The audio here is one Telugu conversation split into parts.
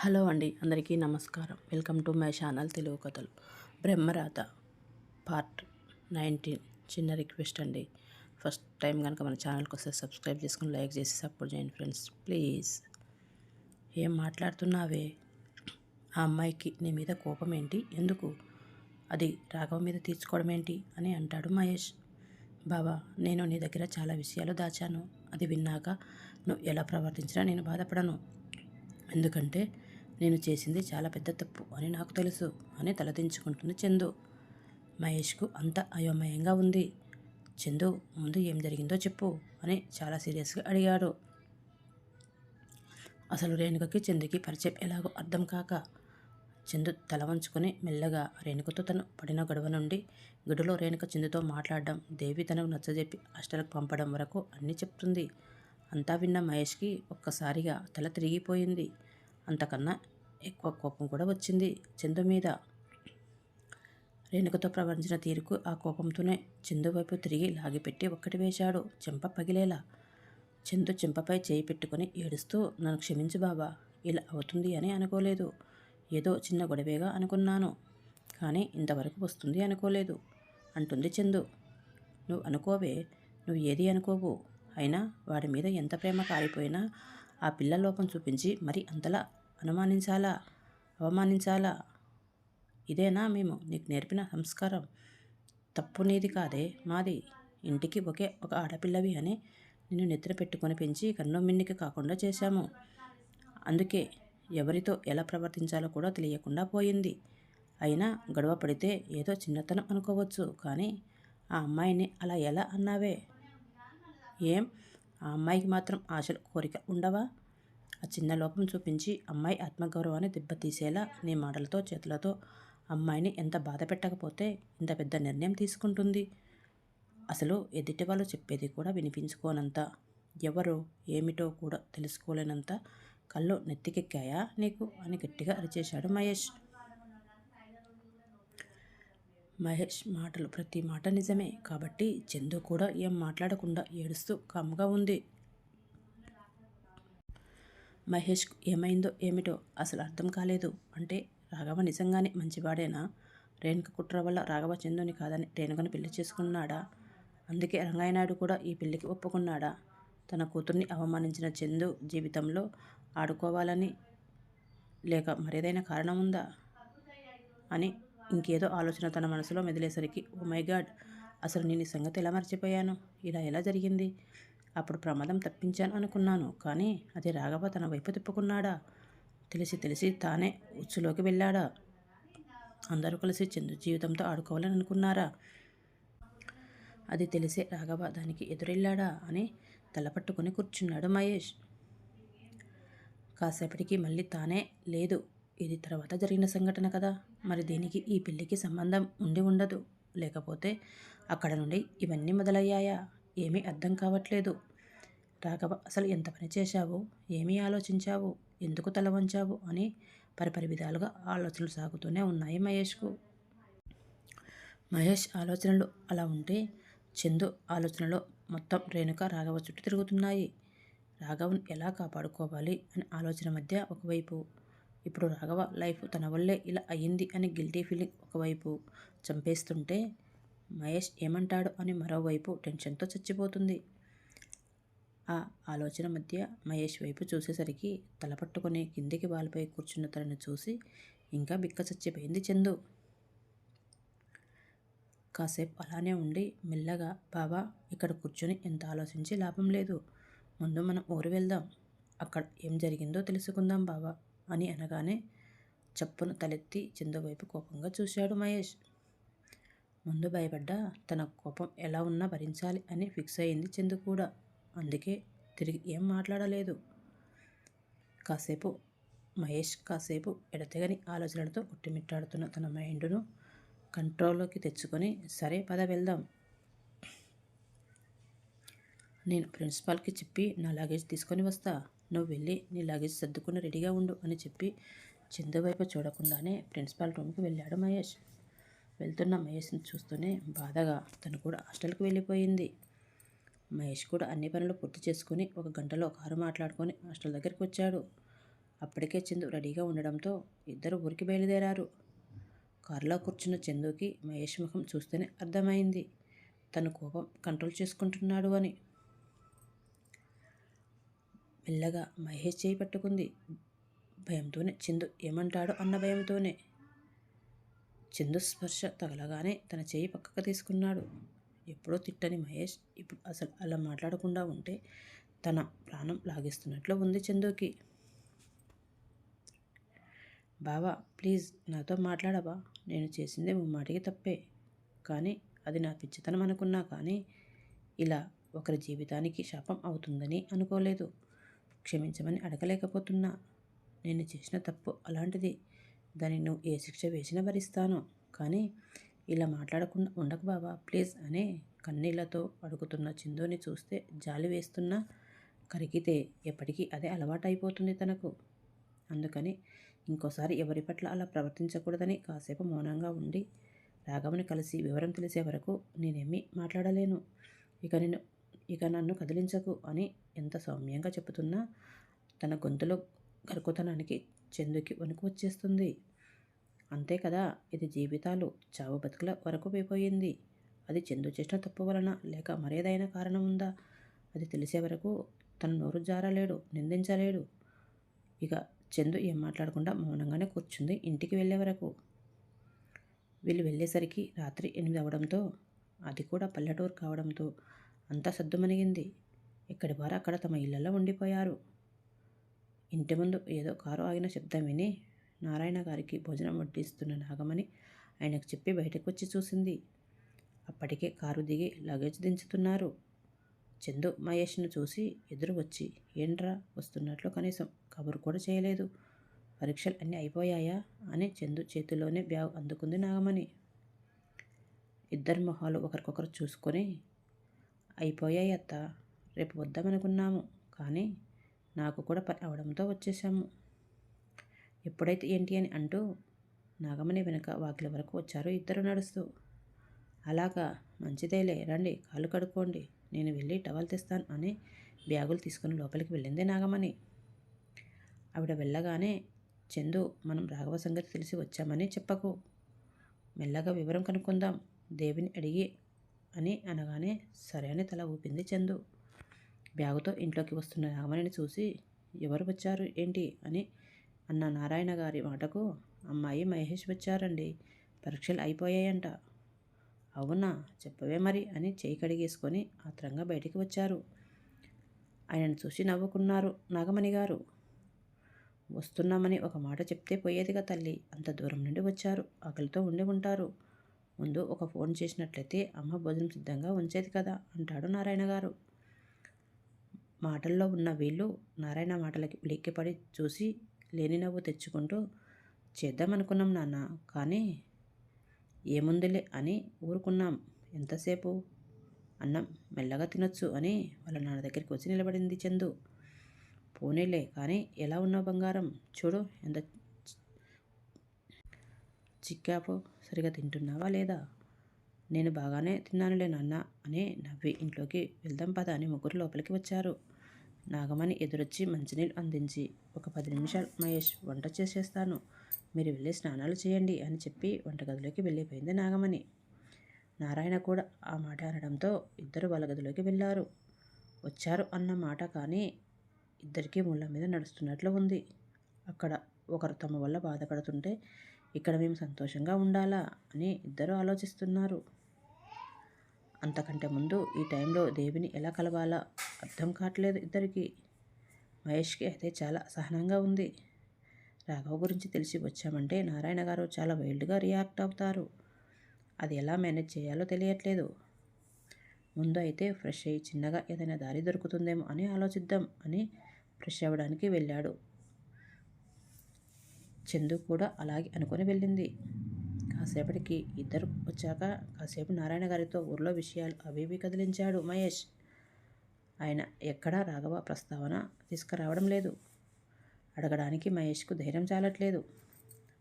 హలో అండి అందరికీ నమస్కారం. Welcome to my channel Telugu కథలు. బ్రహ్మరాత పార్ట్ నైన్టీన్. చిన్న రిక్వెస్ట్ అండి. ఫస్ట్ టైం కనుక మన ఛానల్కి వస్తే సబ్స్క్రైబ్ చేసుకుని లైక్ చేసి సపోర్ట్ చేయండి ఫ్రెండ్స్. ప్లీజ్. ఏం మాట్లాడుతున్నావే? ఆ అమ్మాయికి నీ మీద కోపం ఏంటి? ఎందుకు? అది రాఘవ మీద తీర్చుకోవడం ఏంటి? అని అంటాడు మహేష్. బాబా నేను నీ దగ్గర చాలా విషయాలు దాచాను. అది విన్నాక నువ్వు ఎలా ప్రవర్తించినా నేను బాధపడను. ఎందుకంటే నేను చేసింది చాలా పెద్ద తప్పు అని నాకు తెలుసు అని తలదించుకుంటుంది చందు. మహేష్కు అంత అయోమయంగా ఉంది. చందు ముందు ఏం జరిగిందో చెప్పు అని చాలా సీరియస్గా అడిగాడు. అసలు రేణుకకి చందుకి పరిచయం ఎలాగో అర్థం కాక చందు తల వంచుకొని మెల్లగా రేణుకతో తను పడిన గొడవ నుండి గుడిలో రేణుక చందుతో మాట్లాడడం దేవి తనకు నచ్చజెప్పి హాస్టల్కి పంపడం వరకు అన్నీ చెప్తుంది. అంతా విన్న మహేష్కి ఒక్కసారిగా తల తిరిగిపోయింది. అంతకన్నా ఎక్కువ కోపం కూడా వచ్చింది. చందు మీద రేణుకతో ప్రవర్తించిన తీరుకు ఆ కోపంతోనే చందు వైపు తిరిగి లాగిపెట్టి ఒక్కటి వేశాడు. చెంప పగిలేలా. చందు చెంపపై చేయి పెట్టుకొని ఏడుస్తూ నన్ను క్షమించు బాబా ఇలా అవుతుంది అని అనుకోలేదు. ఏదో చిన్న గొడవేగా అనుకున్నాను కానీ ఇంతవరకు వస్తుంది అనుకోలేదు అంటుంది చందు. నువ్వు అనుకోవే నువ్వు ఏది అనుకోవు. అయినా వాడి మీద ఎంత ప్రేమ కారిపోయినా ఆ పిల్ల లోపం చూపించి మరి అంతలా అనుమానించాలా? అవమానించాలా? ఇదేనా మేము? నీకు నేర్పిన సంస్కారం. తప్పు నీది కాదే మాది. ఇంటికి ఒకే ఒక ఆడపిల్లవి అని నిన్ను నిద్ర పెట్టుకొని పెంచి కన్నొమ్మిన్నికి కాకుండా చేశాము. అందుకే ఎవరితో ఎలా ప్రవర్తించాలో కూడా తెలియకుండా పోయింది. అయినా గొడవ పడితే ఏదో చిన్నతనం అనుకోవచ్చు. కానీ ఆ అమ్మాయిని అలా ఎలా అన్నావే? ఏం? ఆ అమ్మాయికి మాత్రం ఆశలు కోరిక ఉండవా? ఆ చిన్న లోపం చూపించి అమ్మాయి ఆత్మగౌరవాన్ని దెబ్బతీసేలా నీ మాటలతో చేతులతో అమ్మాయిని ఎంత బాధ పెట్టకపోతే ఇంత పెద్ద నిర్ణయం తీసుకుంటుంది? అసలు ఎదుటి వాళ్ళు చెప్పేది కూడా వినిపించుకోనంత. ఎవరో ఏమిటో కూడా తెలుసుకోలేనంత కళ్ళు నెత్తికెక్కాయా నీకు? అని గట్టిగా అరిచేశాడు మహేష్. మహేష్ మాటలు ప్రతి మాట నిజమే కాబట్టి చందు కూడా ఏం మాట్లాడకుండా ఏడుస్తూ కాముగా ఉంది. మహేష్కు ఏమైందో ఏమిటో అసలు అర్థం కాలేదు. అంటే రాఘవ నిజంగానే మంచివాడేనా? రేణుక కుట్ర వల్ల రాఘవ చందుని కాదని రేణుకను పెళ్ళి చేసుకున్నాడా? అందుకే రంగాయనాయుడు కూడా ఈ పెళ్ళికి ఒప్పుకున్నాడా? తన కూతుర్ని అవమానించిన చందు జీవితంలో ఆడుకోవాలని లేక మరేదైనా కారణం ఉందా? అని ఇంకేదో ఆలోచన తన మనసులో మెదిలేసరికి ఓ మై గాడ్! అసలు నేను ఈ సంగతి ఎలా మర్చిపోయాను? ఇలా ఎలా జరిగింది? అప్పుడు ప్రమాదం తప్పించాను అనుకున్నాను కానీ అది రాఘవ తన వైపు తిప్పుకున్నాడా. తెలిసి తెలిసి తానే ఉచ్చులోకి వెళ్ళాడా. అందరూ కలిసి చందు జీవితంతో ఆడుకోవాలని అనుకున్నారా. అది తెలిసే రాఘవ దానికి ఎదురెళ్ళాడా అని తలపట్టుకుని కూర్చున్నాడు మహేష్. కాసేపటికి మళ్ళీ తానే లేదు ఇది తర్వాత జరిగిన సంఘటన కదా. మరి దీనికి ఈ పెళ్ళికి సంబంధం ఉండి ఉండదు లేకపోతే అక్కడ నుండి ఇవన్నీ మొదలయ్యాయా? ఏమీ అర్థం కావట్లేదు. రాఘవ అసలు ఎంత పని చేశావు? ఏమీ ఆలోచించావు? ఎందుకు తల వంచావు? అని పరిపరి విధాలుగా ఆలోచనలు సాగుతూనే ఉన్నాయి మహేష్కు. మహేష్ ఆలోచనలు అలా ఉంటే చందు ఆలోచనలో మొత్తం రేణుక రాఘవ చుట్టూ తిరుగుతున్నాయి. రాఘవన్ ఎలా కాపాడుకోవాలి అని ఆలోచన మధ్య ఒకవైపు. ఇప్పుడు రాఘవ లైఫ్ తన వల్లే ఇలా అయ్యింది అని గిల్టీ ఫీలింగ్ ఒకవైపు. చంపేస్తుంటే మహేష్ ఏమంటాడు అని మరోవైపు టెన్షన్తో చచ్చిపోతుంది. ఆ ఆలోచన మధ్య మహేష్ వైపు చూసేసరికి తలపట్టుకుని కిందికి వాలిపై కూర్చున్న తనను చూసి ఇంకా బిక్క చచ్చిపోయింది చందు. కాసేపు అలానే ఉండి మెల్లగా బాబా ఇక్కడ కూర్చొని ఎంత ఆలోచించి లాభం లేదు. ముందు మనం ఊరు వెళ్దాం. అక్కడ ఏం జరిగిందో తెలుసుకుందాం బాబా అని అనగానే చప్పున తలెత్తి చందు వైపు కోపంగా చూశాడు మహేష్. ముందు భయపడ్డా తన కోపం ఎలా ఉన్నా భరించాలి అని ఫిక్స్ అయింది చందు కూడా. అందుకే తిరిగి ఏం మాట్లాడలేదు. కాసేపు మహేష్ కాసేపు ఎడతెగని ఆలోచనలతో కొట్టిమిట్టాడుతున్న తన మైండ్ను కంట్రోల్లోకి తెచ్చుకొని సరే పద వెళ్దాం. నేను ప్రిన్సిపాల్కి చెప్పి నా లగేజ్ తీసుకొని వస్తా. నువ్వు వెళ్ళి నీ లగేజ్ సర్దుకుని రెడీగా ఉండు అని చెప్పి చందు వైపు చూడకుండానే ప్రిన్సిపాల్ రూమ్కి వెళ్ళాడు మహేష్. వెళ్తున్న మహేష్ని చూస్తూనే బాధగా తను కూడా హాస్టల్కి వెళ్ళిపోయింది. మహేష్ కూడా అన్ని పనులు పూర్తి చేసుకుని ఒక గంటలో కారు మాట్లాడుకొని హాస్టల్ దగ్గరికి వచ్చాడు. అప్పటికే చందు రెడీగా ఉండడంతో ఇద్దరు ఊరికి బయలుదేరారు. కారులో కూర్చున్న చందుకి మహేష్ ముఖం చూస్తేనే అర్థమైంది. తను కోపం కంట్రోల్ చేసుకుంటున్నాడు అని. మెల్లగా మహేష్ చేయి పట్టుకుంది. భయంతోనే చందు ఏమంటాడో అన్న భయంతోనే. చందు స్పర్శ తగలగానే తన చేయి పక్కకు తీసుకున్నాడు. ఎప్పుడో తిట్టని మహేష్ ఇప్పుడు అసలు అలా మాట్లాడకుండా ఉంటే తన ప్రాణం లాగిస్తున్నట్లు ఉంది చందుకి. బావా ప్లీజ్ నాతో మాట్లాడవా? నేను చేసిందే ముమ్మాటికి తప్పే. కానీ అది నా పిచ్చితనం అనుకున్నా కానీ ఇలా ఒకరి జీవితానికి శాపం అవుతుందని అనుకోలేదు. క్షమించమని అడగలేకపోతున్నా. నేను చేసిన తప్పు అలాంటిది. దానికి నువ్వు ఏ శిక్ష వేసినా భరిస్తాను. కానీ ఇలా మాట్లాడకుండా ఉండకు బాబా ప్లీజ్ అనే కన్నీళ్ళతో అడుగుతున్న చిందుని చూస్తే జాలి వేస్తున్నా కరిగితే ఎప్పటికీ అదే అలవాటైపోతుంది తనకు. అందుకని ఇంకోసారి ఎవరి పట్ల అలా ప్రవర్తించకూడదని కాసేపు మౌనంగా ఉండి రాఘవని కలిసి వివరం తెలిసే వరకు నేనేమీ మాట్లాడలేను. ఇక నేను ఇక నన్ను కదిలించకు అని ఎంత సౌమ్యంగా చెబుతున్నా తన గొంతులో గరుకుతనానికి చెందుకి వణుకు వచ్చేస్తుంది. అంతే కదా ఇది జీవితాలు చావు బతుకుల వరకు పోయిపోయింది. అది చందు చేసిన తప్పు వలన లేక మరేదైనా కారణం ఉందా? అది తెలిసే వరకు తను నోరు జారలేడు నిందించలేడు. ఇక చందు ఏం మాట్లాడకుండా మౌనంగానే కూర్చుంది ఇంటికి వెళ్ళే వరకు. వీళ్ళు వెళ్ళేసరికి రాత్రి ఎనిమిది అవడంతో అది కూడా పల్లెటూరు కావడంతో అంతా సద్దుమణిగింది ఇక్కడి వారు అక్కడ తమ ఇళ్ళలో ఉండిపోయారు. ఇంటి ముందు ఏదో కారు ఆగిన శబ్దం విని నారాయణ గారికి భోజనం వడ్డిస్తున్న నాగమణి ఆయనకు చెప్పి బయటకు వచ్చి చూసింది. అప్పటికే కారు దిగి లగేజ్ దించుతున్నారు. చందు మహేష్ను చూసి ఎదురు వచ్చి ఏంట్రా? వస్తున్నట్లు కనీసం కబురు కూడా చేయలేదు. పరీక్షలు అన్నీ అయిపోయాయా? అని చందు చేతిలోనే బ్యాగ్ అందుకుంది నాగమణి. ఇద్దరు మొహాలు ఒకరికొకరు చూసుకొని అయిపోయాయి అత్త రేపు వద్దామనుకున్నాము. కానీ నాకు కూడా పని అవడంతో వచ్చేసాము ఎప్పుడైతే ఏంటి అని అంటూ నాగమణి వెనుక వాకిల వరకు వచ్చారు ఇద్దరు నడుస్తూ. అలాగా మంచిదేలే రండి కాళ్ళు కడుక్కోండి నేను వెళ్ళి టవల్ తెస్తాను అని బ్యాగులు తీసుకుని లోపలికి వెళ్ళింది నాగమణి. ఆవిడ వెళ్ళగానే చందు మనం రాఘవ సంగతి తెలిసి వచ్చామని చెప్పకు. మెల్లగా వివరం కనుక్కుందాం దేవిని అడిగి అని అనగానే సరే అని తల ఊపింది చందు. బ్యాగుతో ఇంట్లోకి వస్తున్న నాగమణిని చూసి ఎవరు వచ్చారు ఏంటి అని అన్న నారాయణ గారి మాటకు అమ్మాయి మహేష్ వచ్చారండి. పరీక్షలు అయిపోయాయంట. అవునా చెప్పవే మరి అని చేయి కడిగేసుకొని ఆత్రంగా బయటికి వచ్చారు. ఆయనను చూసి నవ్వుకున్నారు నాగమణి గారు. వస్తున్నామని ఒక మాట చెప్తే పోయేదిగా తల్లి. అంత దూరం నుండి వచ్చారు. ఆకలితో ఉండి ఉంటారు. ముందు ఒక ఫోన్ చేసినట్లయితే అమ్మ భోజనం సిద్ధంగా ఉంచేది కదా అంటాడు నారాయణ గారు. మాటల్లో ఉన్న వీళ్ళు నారాయణ మాటలకి ఉలిక్కిపడి చూసి లేని నవ్వు తెచ్చుకుంటూ చేద్దామనుకున్నాం నాన్న. కానీ ఏముందిలే అని ఊరుకున్నాం. ఎంతసేపు? అన్నం మెల్లగా తినొచ్చు అని వాళ్ళ నాన్న దగ్గరికి వచ్చి నిలబడింది చందు. పోనీలే కానీ ఎలా ఉన్నావు బంగారం? చూడు ఎంత చిక్కాపో సరిగా తింటున్నావా లేదా? నేను బాగానే తిన్నానులే నాన్న అని నవ్వి ఇంట్లోకి వెళ్దాం పద అని ముగ్గురు లోపలికి వచ్చారు. నాగమణి ఎదురొచ్చి మంచినీళ్ళు అందించి ఒక పది నిమిషాలు మహేష్ వంట చేసేస్తాను. మీరు వెళ్ళి స్నానాలు చేయండి అని చెప్పి వంటగదిలోకి వెళ్ళిపోయింది నాగమణి. నారాయణ కూడా ఆ మాట అనడంతో ఇద్దరు వాళ్ళ గదిలోకి వెళ్ళారు. వచ్చారు అన్న మాట కానీ ఇద్దరికీ ముళ్ళ మీద నడుస్తున్నట్లు ఉంది. అక్కడ ఒకరు తమ వల్ల బాధపడుతుంటే ఇక్కడ మేము సంతోషంగా ఉండాలా అని ఇద్దరు ఆలోచిస్తున్నారు. అంతకంటే ముందు ఈ టైంలో దేవిని ఎలా కలవాలా? అర్థం కావట్లేదు ఇద్దరికి. మహేష్కి అయితే చాలా అసహనంగా ఉంది. రాఘవ గురించి తెలిసి వచ్చామంటే నారాయణ గారు చాలా వైల్డ్గా రియాక్ట్ అవుతారు. అది ఎలా మేనేజ్ చేయాలో తెలియట్లేదు. ముందు అయితే ఫ్రెష్ అయ్యి చిన్నగా ఏదైనా దారి దొరుకుతుందేమో అని ఆలోచిద్దాం అని ఫ్రెష్ అవ్వడానికి వెళ్ళాడు. చందు కూడా అలాగే అనుకొని వెళ్ళింది. కాసేపటికి ఇద్దరు వచ్చాక కాసేపు నారాయణ గారితో ఊర్లో విషయాలు అవి ఇవి కదిలించాడు మహేష్. ఆయన ఎక్కడా రాఘవ ప్రస్తావన తీసుకురావడం లేదు. అడగడానికి మహేష్కు ధైర్యం చాలట్లేదు.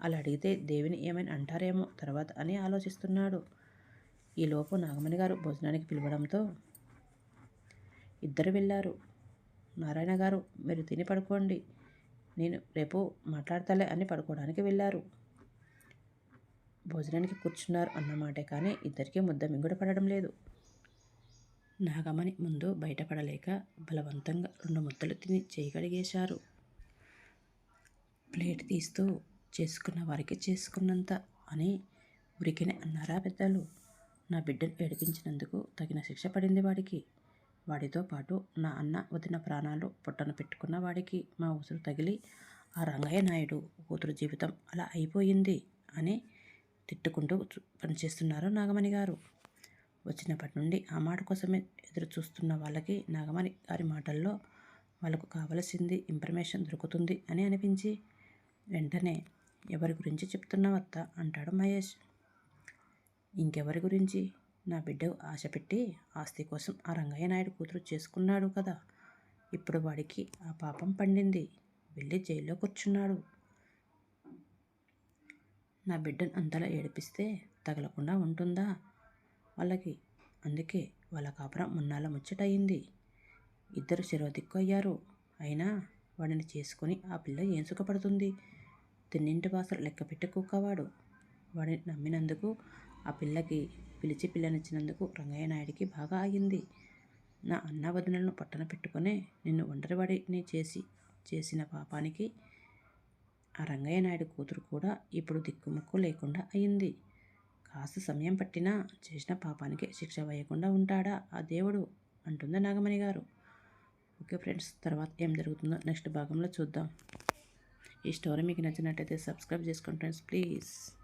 అలా అడిగితే దేవిని ఏమైనా అంటారేమో తర్వాత అని ఆలోచిస్తున్నాడు. ఈలోపు నాగమణి గారు భోజనానికి పిలవడంతో ఇద్దరు వెళ్ళారు. నారాయణ గారు మీరు తిని పడుకోండి. నేను రేపు మాట్లాడతాలే అని పడుకోవడానికి వెళ్ళారు. భోజనానికి కూర్చున్నారు అన్నమాటే కానీ ఇద్దరికీ ముద్ద మింగుడు పడడం లేదు. నాగమణి ముందు బయటపడలేక బలవంతంగా రెండు ముద్దలు తిని చేయగలిగేశారు ప్లేట్ తీస్తూ చేసుకున్న వారికి చేసుకున్నంత అని ఉరికినే అన్నారా పెద్దలు. నా బిడ్డను ఏడిపించినందుకు తగిన శిక్ష పడింది వాడికి. వాడితో పాటు నా అన్న వదిన ప్రాణాలు పొట్టను పెట్టుకున్న వాడికి మా ఉసురు తగిలి ఆ రంగయ్య నాయుడు కూతురు జీవితం అలా అయిపోయింది అని తిట్టుకుంటూ పనిచేస్తున్నారు నాగమణి గారు. వచ్చినప్పటి నుండి ఆ మాట కోసమే ఎదురు చూస్తున్న వాళ్ళకి నాగమణి గారి మాటల్లో వాళ్ళకు కావలసింది ఇన్ఫర్మేషన్ దొరుకుతుంది అని అనిపించి వెంటనే ఎవరి గురించి చెప్తున్నావత్త? అంటాడు మహేష్. ఇంకెవరి గురించి? నా బిడ్డ ఆశ పెట్టి ఆస్తి కోసం ఆ రంగయ్య నాయుడు కూతురు చేసుకున్నాడు కదా. ఇప్పుడు వాడికి ఆ పాపం పండింది. వెళ్ళి జైల్లో కూర్చున్నాడు. నా బిడ్డను అంతలా ఏడిపిస్తే తగలకుండా ఉంటుందా? వాళ్ళకి అందుకే వాళ్ళ కాపురం మున్నాల ముచ్చటయింది. ఇద్దరు శిరోదిక్కు అయ్యారు అయినా వాడిని చేసుకొని ఆ పిల్ల ఏం సుఖపడుతుంది? తిన్నింటి వాసలు లెక్క పెట్టి కుక్కవాడు. వాడిని నమ్మినందుకు ఆ పిల్లకి పిలిచి పిల్లనిచ్చినందుకు రంగయ్య నాయుడికి బాగా అయింది నా అన్న వదినలను పట్టన పెట్టుకొని నిన్ను ఒంటరివాడిని చేసి చేసిన పాపానికి ఆ రంగయ్య నాయుడు కూతురు కూడా ఇప్పుడు దిక్కుముక్కు లేకుండా అయింది. కాస్త సమయం పట్టినా చేసిన పాపానికి శిక్ష వేయకుండా ఉంటాడా ఆ దేవుడు? అంటుంది నాగమణి గారు. ఓకే ఫ్రెండ్స్ తర్వాత ఏం జరుగుతుందో నెక్స్ట్ భాగంలో చూద్దాం. ఈ స్టోరీ మీకు నచ్చినట్టయితే సబ్స్క్రైబ్ చేసుకోండి ఫ్రెండ్స్ ప్లీజ్.